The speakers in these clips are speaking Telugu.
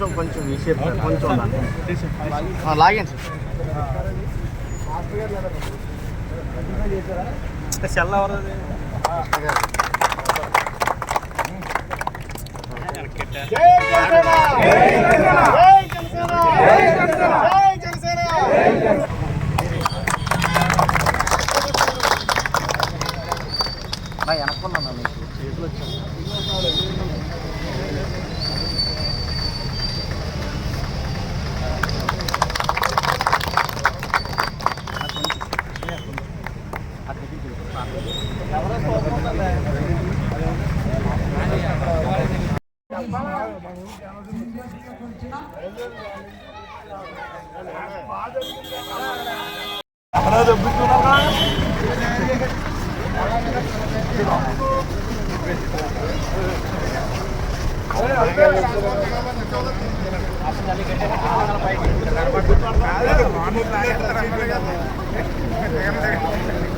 కొంచెం కొంచెం ఈ షేప్ కొంచెం లాగండి సార్ సెల్ ఎవరది? నా వెనక్కున్నా మీకు. చేతులు వచ్చాను ప్రారంభమైందండి ముందుగా గౌరవనీయులు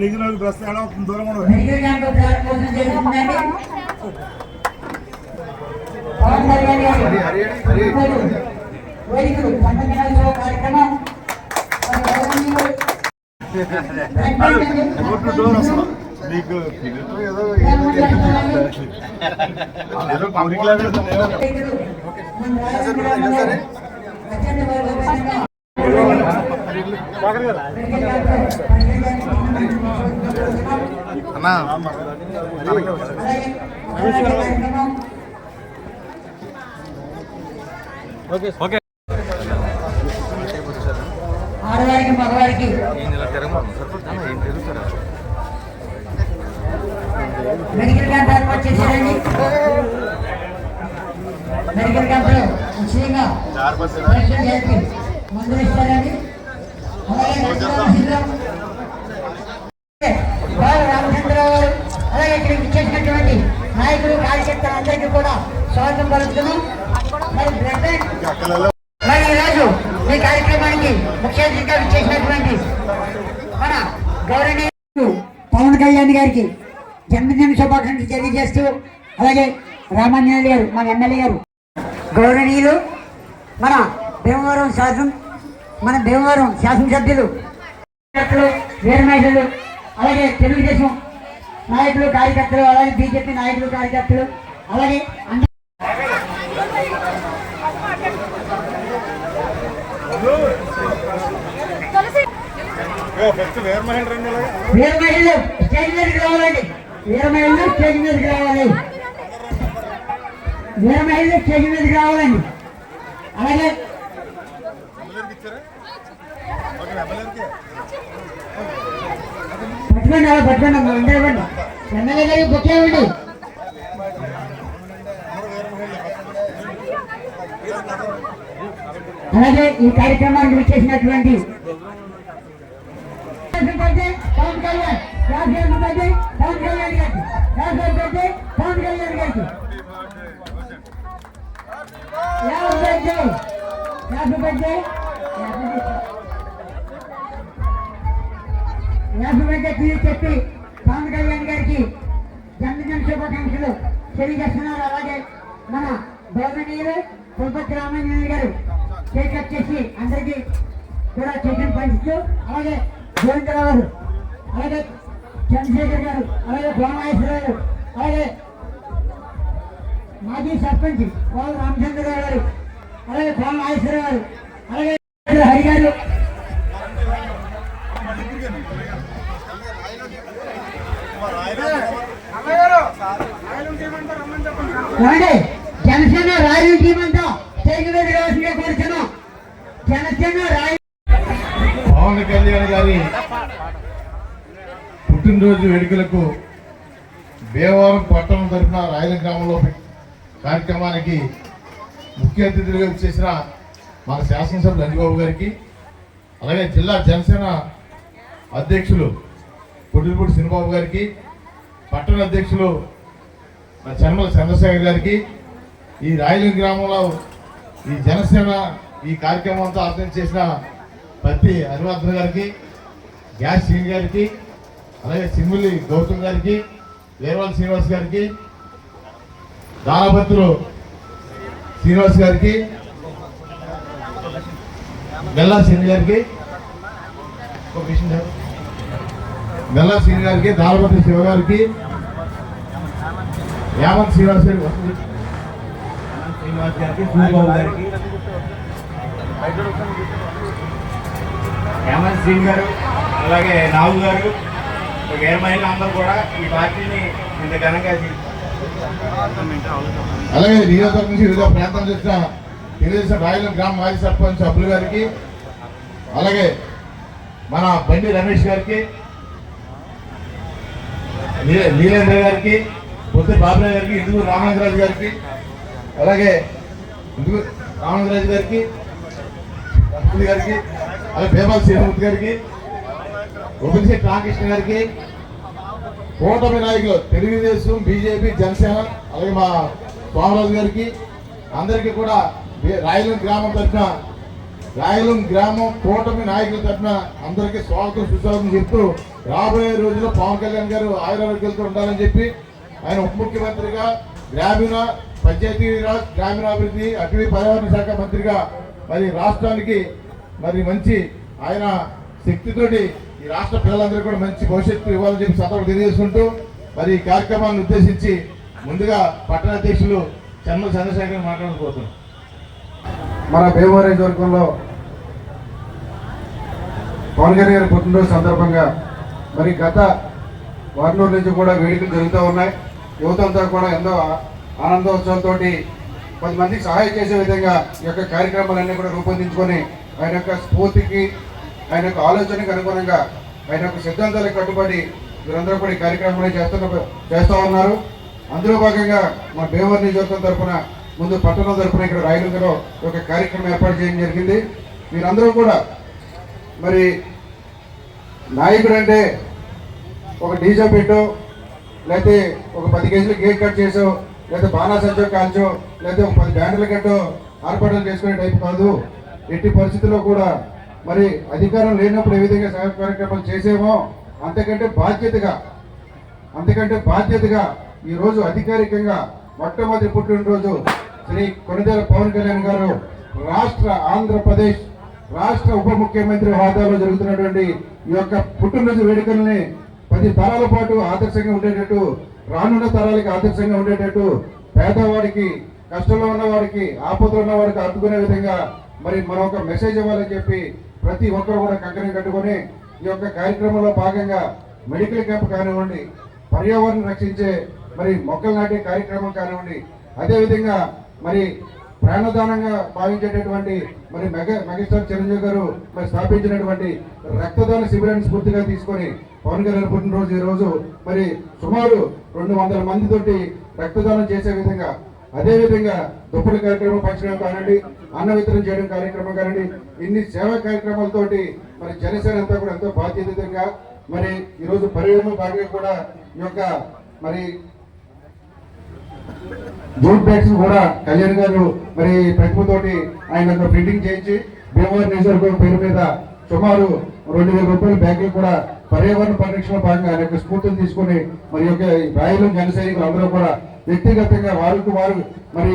నీకు డ్రెస్ ఎలా అవుతుంది దూరం డోర్ అసలు నీకు ఏదో ఏదో మన రాజకీయ అన్నా. ఆడవారికి మగవారికి. మెడికల్ క్యాంప్ ఏర్పాటు చేశారండి. మెడికల్ క్యాంప్లో ముఖ్యంగా పరీక్షలు చేసి మందులు ఇస్తారండి. అలాగే గారు అలాగే ఇక్కడ ఇచ్చేసినటువంటి నాయకులు కార్యకర్తలు అందరికీ కూడా స్వాగతం పలుకుతున్నాం. మరి మరి ఈరోజు ఈ కార్యక్రమానికి ముఖ్య అతిథిగా విచ్చేసినటువంటి మన గౌరవనీయులు పవన్ కళ్యాణ్ గారికి జన్మదిన శుభాకాంక్షలు తెలియజేస్తూ అలాగే రామాంజనేయులు గారు మన ఎమ్మెల్యే గారు. గౌరవనీయులు మన భీమవరం శాసనం మన భీమవరం శాసనసభ్యులు కార్యకర్తలు అలాగే తెలుగుదేశం నాయకులు కార్యకర్తలు అలాగే బీజేపీ నాయకులు కార్యకర్తలు అలాగే వీర మహిళలు స్టేజ్ మీదకి రావాలండి. వీర మహిళలు స్టేజ్ మీదకి రావాలి. వీర మహిళలు స్టేజ్ మీదకి రావాలండి. అలాగే పట్టుకోండి అలా పట్టుకోండి అమ్మా, అందరూ ఎమ్మెల్యే గారికి బుక్ ఇవ్వండి అలాగే ఈ కార్యక్రమానికి విచ్చేసినటువంటి పవన్ కళ్యాణ్ రాజశేఖర్ పవన్ కళ్యాణ్ గారికి రాజశేఖర్ రెడ్డి పవన్ కళ్యాణ్ గారికి. చెప్పి పవన్ కళ్యాణ్ గారికి జన్మదిన శుభాకాంక్షలు తెలియజేస్తున్నారు. అలాగే మన గౌరవనీయులు తిరుపతి రామాంజనేయ గారు కేక్ కట్ చేసి అందరికీ కూడా చేసిన పంచుతూ అలాగే గోవిందరావు గారు అలాగే చంద్రశేఖర్ గారు అలాగే భువనేశ్వరరావు గారు అలాగే మాజీ సర్పంచ్ కోల రామచంద్రరావు గారు అలాగే కోల నాగేశ్వరరావు గారు అలాగే హరి గారు ఏమండి జనసేన రాయల్ అంతా స్టేజ్ మీద రావాల్సిందిగా కోరుతున్నాం జనసేన పవన్ కళ్యాణ్ గారి పుట్టినరోజు వేడుకలకు భీమవరం పట్టణం తరఫున రాయల గ్రామంలో కార్యక్రమానికి ముఖ్య అతిథులుగా చేసిన మన శాసనసభ్యులు అంజబాబు గారికి అలాగే జిల్లా జనసేన అధ్యక్షులు పొట్టిపూడి సినిబాబు గారికి పట్టణ అధ్యక్షులు మన చర్మల చంద్రశేఖర్ గారికి ఈ రాయలూరు గ్రామంలో ఈ జనసేన ఈ కార్యక్రమంతో అర్థం చేసిన పత్తి హరివర్ధన్ గారికి గ్యాస్ సింగ్ గారికి అలాగే సింగులి గౌతమ్ గారికి వీరవాల్ శ్రీనివాస్ గారికి దానభత్రులు శ్రీనివాస్ గారికి గల్లా సింగ్ గారికి ఒక విషయం గల్లా సింగ్ గారికి దానపత్రి శివ గారికి యామన్ శ్రీనివాస్ గారికి వస్తుంది. శ్రీనివాస్ గారికి సూరిబాబు గారికి హేమంత్ సింగ్ గారు అలాగే రావు గారు మహిళలు అందరూ కూడా ఈ పార్టీని ఇంత ఘనంగా అలాగే నియోజకవర్గం నుంచి వివిధ ప్రాంతాల వచ్చిన తెలుగుదేశం రాయలం గ్రామ మాజీ సర్పంచ్ అబ్బులు గారికి అలాగే మన బండి రమేష్ గారికి నీలేంద్ర గారికి పొద్దు బాబురావు గారికి ఇందుకు రామలింగరాజు గారికి అలాగే ఇందుకు రామలింగరాజు గారికి లక్ష్మణ్ గారికి అలాగే బేబాల్ శ్రీరామూర్తి గారికి ఉపనిషత్ రామకృష్ణ గారికి కూటమి నాయకులు తెలుగుదేశం బీజేపీ జనసేన అలాగే మా స్వామిరాజు గారికి అందరికీ కూడా రాయలం గ్రామం తరఫున రాయలం గ్రామం కూటమి నాయకుల తరఫున అందరికీ స్వాగతం సుస్వాగతం చెప్తూ రాబోయే రోజుల్లో పవన్ కళ్యాణ్ గారు ఆయురారోగ్యాలతో ఉండాలని చెప్పి ఆయన ఉప ముఖ్యమంత్రిగా గ్రామీణ పంచాయతీరాజ్ గ్రామీణాభివృద్ధి అటవీ పర్యావరణ శాఖ మంత్రిగా మరి రాష్ట్రానికి మరి మంచి ఆయన శక్తితోటి ఈ రాష్ట్ర పిల్లలందరూ కూడా మంచి భవిష్యత్తు ఇవ్వాలని చెప్పి సతలు తెలియజేసుకుంటూ మరి ఈ కార్యక్రమాన్ని ఉద్దేశించి ముందుగా పట్టణ అధ్యక్షులు చంద్ర చంద్రశేఖర్ మాట్లాడుకోతున్నాం మన భీమవరం వర్గంలో పవన్ కళ్యాణ్ గారి పుట్టినరోజు సందర్భంగా మరి గత వారం నుంచి కూడా వేడుకలు జరుగుతూ ఉన్నాయి. యువతంతా కూడా ఎంతో ఆనందోత్సవంతో పది మందికి సహాయం చేసే విధంగా ఈ యొక్క కార్యక్రమాలన్నీ కూడా రూపొందించుకొని ఆయన యొక్క స్ఫూర్తికి ఆయన యొక్క ఆలోచనకు అనుగుణంగా ఆయన యొక్క సిద్ధాంతాలకు కట్టుబడి వీరందరూ కూడా ఈ కార్యక్రమాన్ని చేస్తున్న చేస్తూ ఉన్నారు. అందులో భాగంగా మన భీమవరం నియోజకవర్గం తరఫున ముందు పట్టణం తరఫున ఇక్కడ రాయలంకలో ఒక కార్యక్రమం ఏర్పాటు చేయడం జరిగింది. మీరందరూ కూడా మరి నాయకుడు అంటే ఒక డీజే పెట్టు లేకపోతే ఒక పది కేజీలు కేక్ కట్ చేసో లేకపోతే బాణాసంచో కాల్చో లేకపోతే ఒక పది బ్యాండ్లు కట్టో ఆర్పాటాలు చేసుకునే టైప్ కాదు. ఎట్టి పరిస్థితుల్లో కూడా మరి అధికారం లేనప్పుడు ఏ విధంగా సహాయ కార్యక్రమాలు చేసేమో అంతకంటే బాధ్యతగా అంతకంటే బాధ్యతగా ఈరోజు అధికారికంగా మొట్టమొదటి పుట్టినరోజు శ్రీ కొనిదేల పవన్ కళ్యాణ్ గారు రాష్ట్ర ఆంధ్రప్రదేశ్ రాష్ట్ర ఉప ముఖ్యమంత్రి హోదాలో జరుగుతున్నటువంటి ఈ యొక్క పుట్టినరోజు వేడుకల్ని పది తరాల పాటు ఆదర్శంగా ఉండేటట్టు రానున్న తరాలకి ఆదర్శంగా ఉండేటట్టు పేదవాడికి కష్టంలో ఉన్నవాడికి ఆపదలో ఉన్న విధంగా మరి మనం ఒక మెసేజ్ ఇవ్వాలని చెప్పి ప్రతి ఒక్కరు కూడా కంకణం కట్టుకొని ఈ యొక్క కార్యక్రమంలో భాగంగా మెడికల్ క్యాంప్ కానివ్వండి పర్యావరణం రక్షించే మరి మొక్కలు నాటే కార్యక్రమం కానివ్వండి అదేవిధంగా మరి ప్రాణదానంగా భావించేటటువంటి మరి మెగా మెగాస్టార్ చిరంజీవి గారు మరి స్థాపించినటువంటి రక్తదాన శిబిరాన్ని స్ఫూర్తిగా తీసుకొని పవన్ కళ్యాణ్ పుట్టినరోజు ఈ రోజు. మరి సుమారు రెండు వందల మందితోటి రక్తదానం చేసే విధంగా అదే విధంగా దుప్పటి కార్యక్రమం పంచడం కానివ్వండి అన్న వితరణ చేయడం కార్యక్రమం కానివ్వండి ఇన్ని సేవా కార్యక్రమాలతోటి మరి జనసేన అంతా కూడా ఎంతో బాధ్యతగా మరి ఈరోజు పర్యటన భాగంగా కూడా ఈ యొక్క మరి జూట్ బ్యాగ్స్ కూడా కళ్యాణ్ గారు మరి ప్రతిభతోటి ఆయన ప్రింటింగ్ చేయించి భీమవరం నియోజకవర్గం పేరు మీద సుమారు రెండు వేల రూపాయల బ్యాగులు కూడా పర్యావరణ పరిరక్షణ భాగంగా అనేక యొక్క స్ఫూర్తిని తీసుకొని మరి యొక్క రాయలు జన సైనికులు అందరూ కూడా వ్యక్తిగతంగా వారికి వారు మరి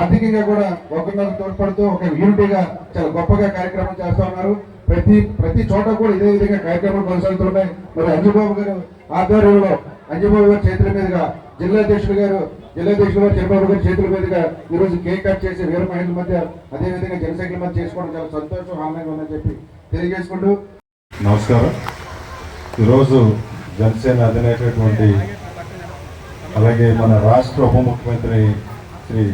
ఆర్థికంగా కూడా ఒకరినొకరు తోడ్పడుతూ ఒక యూనిటీగా చాలా గొప్పగా కార్యక్రమం చేస్తూ ఉన్నారు. ప్రతి ప్రతి చోట కూడా ఇదే విధంగా కార్యక్రమాలు కొనసాగుతున్నాయి. మరి అంజుబాబు గారు ఆధ్వర్యంలో అంజబాబు గారి చేతుల మీదుగా జిల్లా అధ్యక్షుడు గారు జిల్లా అధ్యక్షుడు గారు చంద్రబాబు గారి చేతుల మీదుగా ఈ రోజు కేక్ కట్ చేసి వీర మహిళల మధ్య అదే విధంగా మధ్య చేసుకోవడం చాలా సంతోషం ఆనందంగా ఉందని చెప్పి తెలియజేసుకుంటూ నమస్కారం. ఈరోజు జనసేన అధినేటటువంటి అలాగే మన రాష్ట్ర ఉప ముఖ్యమంత్రి శ్రీ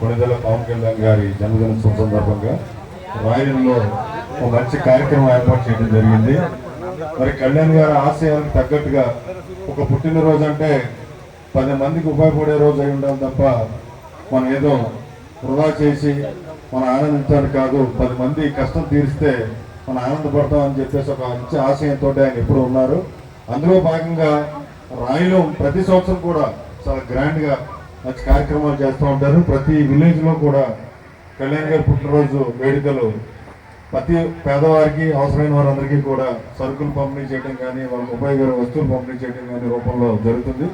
కొణిదెల పవన్ కళ్యాణ్ గారి జన్మదినోత్సవం సందర్భంగా రాయల్లో ఒక మంచి కార్యక్రమం ఏర్పాటు చేయడం జరిగింది. మరి కళ్యాణ్ గారి ఆశయాలకు తగ్గట్టుగా ఒక పుట్టినరోజు అంటే పది మందికి ఉపయోగపడే రోజు అయి ఉండాలి తప్ప మనం ఏదో వృధా చేసి మనం ఆనందించాలి కాదు. పది మంది కష్టం తీరిస్తే మనం ఆనందపడతాం అని చెప్పేసి ఒక మంచి ఆశయంతో ఆయన ఎప్పుడు ఉన్నారు. అందులో భాగంగా రాయిలో ప్రతి సంవత్సరం కూడా చాలా గ్రాండ్గా మంచి కార్యక్రమాలు చేస్తూ ఉంటారు. ప్రతి విలేజ్లో కూడా కళ్యాణ్ గారి పుట్టినరోజు వేడుకలు ప్రతి పేదవారికి అవసరమైన వారందరికీ కూడా సరుకులు పంపిణీ చేయడం కానీ వాళ్ళకి ఉపయోగ వస్తువులు పంపిణీ చేయడం కానీ రూపంలో జరుగుతుంది.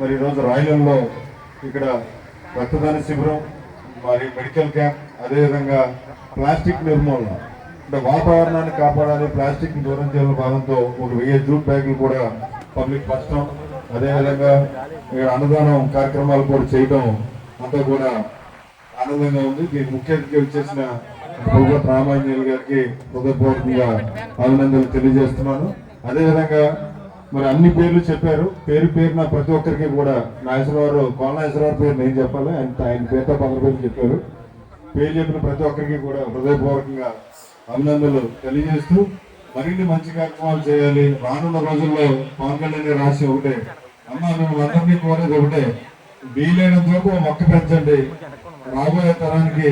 మరి ఈరోజు రాయలంలో ఇక్కడ రక్తదాన శిబిరం మరి మెడికల్ క్యాంప్ అదేవిధంగా ప్లాస్టిక్ నిర్మూలన అంటే వాతావరణాన్ని కాపాడాలి ప్లాస్టిక్ దూరం చేయాలని భాగంతో ఒక వెయ్యి జూట్ బ్యాగులు కూడా పబ్లిక్ పరచడం అదేవిధంగా ఇక్కడ అన్నదానం కార్యక్రమాలు కూడా చేయడం అంతా కూడా ఆనందంగా ఉంది. దీనికి ముఖ్య అతిథి వచ్చేసిన భూగత్ గారికి హృదయపూర్వకంగా అభినందనలు తెలియజేస్తున్నాను. అదేవిధంగా మరి అన్ని పేర్లు చెప్పారు. పేరు పేరున ప్రతి ఒక్కరికి కూడా నాగేశ్వరరావు కోన పేరు నేను చెప్పాలి. ఆయన ఆయన పేరుతో పదల పేర్లు చెప్పారు. పేరు చెప్పిన ప్రతి ఒక్కరికి కూడా హృదయపూర్వకంగా అభినందనలు తెలియజేస్తూ మరిన్ని మంచి కార్యక్రమాలు చేయాలి. రానున్న రోజుల్లో పవన్ కళ్యాణ్ రాసి ఒకటే. అమ్మ మేము అందరినీ కోరేది ఒకటే. వీలైనంత వరకు మొక్క పెంచండి. రాబోయే తరానికి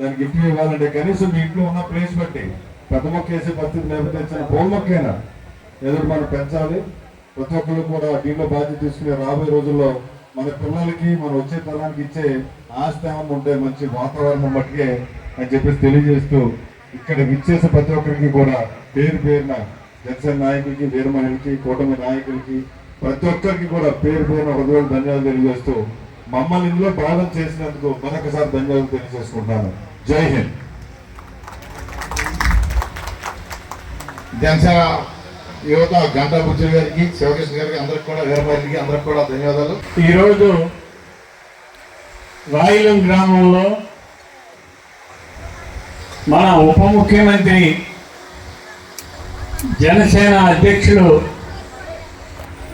దానికి గిఫ్ట్ ఇవ్వాలంటే కనీసం మీ ఇంట్లో ఉన్న ప్లేస్ బట్టి పెద్ద మొక్క వేసే పరిస్థితి లేకపోతే చిన్న పూల మొక్కైనా ఏదో మనం పెంచాలి. ప్రతి ఒక్కరు కూడా దీంట్లో బాధ్యత తీసుకుని రాబోయే రోజుల్లో మన పిల్లలకి మన వచ్చే తరానికి ఇచ్చే ఆస్థానం ఉంటే మంచి వాతావరణం మట్టుకే అని చెప్పేసి తెలియజేస్తూ ఇక్కడ విచ్చేసే ప్రతి ఒక్కరికి కూడా పేరు పేరున జనసేన నాయకులకి వీర మహిళకి కూటమి నాయకులకి ప్రతి ఒక్కరికి కూడా పేరు పేరున హృదయ ధన్యవాదాలు తెలియజేస్తూ మమ్మల్ని ఇందులో భాగం చేసినందుకు మరొకసారి ధన్యవాదాలు తెలియజేసుకుంటున్నాను. జై హింద్. జనసేన యువత గంటా బుజ్జి గారికి శివకృష్ణ గారికి అందరికి కూడా వీరమహిళకి అందరికి కూడా ధన్యవాదాలు. ఈరోజు రాయిలం గ్రామంలో మన ఉప ముఖ్యమంత్రి జనసేన అధ్యక్షుడు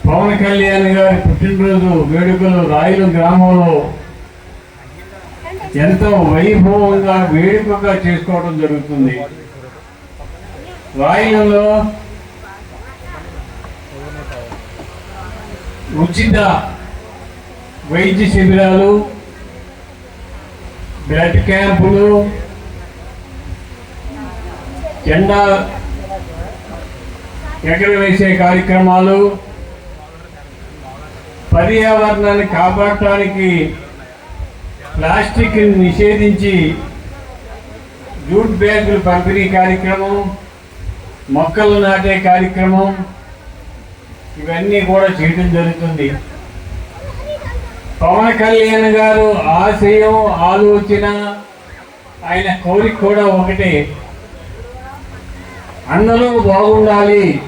పవన్ కళ్యాణ్ గారి పుట్టినరోజు వేడుకలు రాయలు గ్రామంలో ఎంతో వైభవంగా వేడుకగా చేసుకోవడం జరుగుతుంది. రాయలలో ఉచిత వైద్య శిబిరాలు బ్లడ్ క్యాంపులు జెండా ఎగరవేసే కార్యక్రమాలు పర్యావరణాన్ని కాపాడటానికి ప్లాస్టిక్ నిషేధించి జూట్ బ్యాగులు పంపిణీ కార్యక్రమం మొక్కలు నాటే కార్యక్రమం ఇవన్నీ కూడా చేయడం జరుగుతుంది. పవన్ కళ్యాణ్ గారు ఆశయం ఆలోచన ఆయన కోరిక కూడా ఒకటే. అందరూ బాగుండాలి.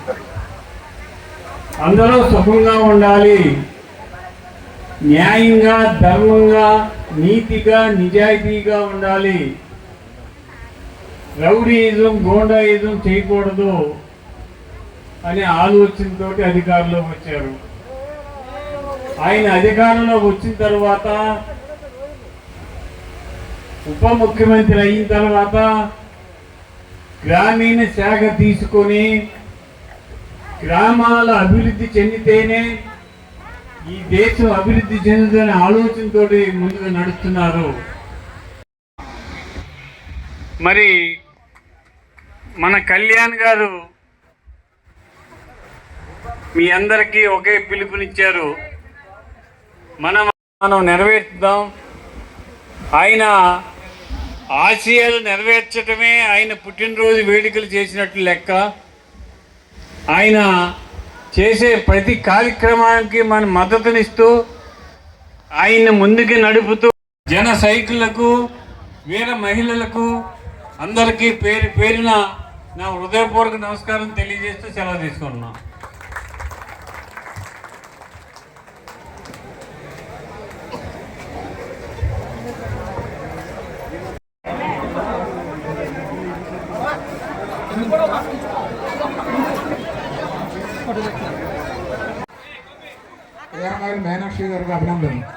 అందరూ సుఖంగా ఉండాలి. న్యాయంగా ధర్మంగా నీతిగా నిజాయితీగా ఉండాలి. రౌడీయిజం గోండాయిజం చేయకూడదు అనే ఆలోచనతో అధికారంలోకి వచ్చారు. ఆయన అధికారంలోకి వచ్చిన తర్వాత ఉప ముఖ్యమంత్రి అయిన తర్వాత గ్రామీణ శాఖ తీసుకొని గ్రామాల అభివృద్ధి చెందితేనే ఈ దేశం అభివృద్ధి చెందుతుందనే ఆలోచనతో ముందుకు నడుస్తున్నారు. మరి మన కళ్యాణ్ గారు మీ అందరికీ ఒకే పిలుపునిచ్చారు. మనం మనం నెరవేర్చుదాం. ఆయన ఆశయాలు నెరవేర్చడమే ఆయన పుట్టినరోజు వేడుకలు చేసినట్లు లెక్క. ఆయన చేసే ప్రతి కార్యక్రమానికి మన మద్దతునిస్తూ ఆయన ముందుకు నడుపుతూ జన సైకిళ్ళకు వీర మహిళలకు అందరికీ పేరు పేరిన నా హృదయపూర్వక నమస్కారం తెలియజేస్తూ సెలవు తీసుకుంటున్నాం. Sigue hablando.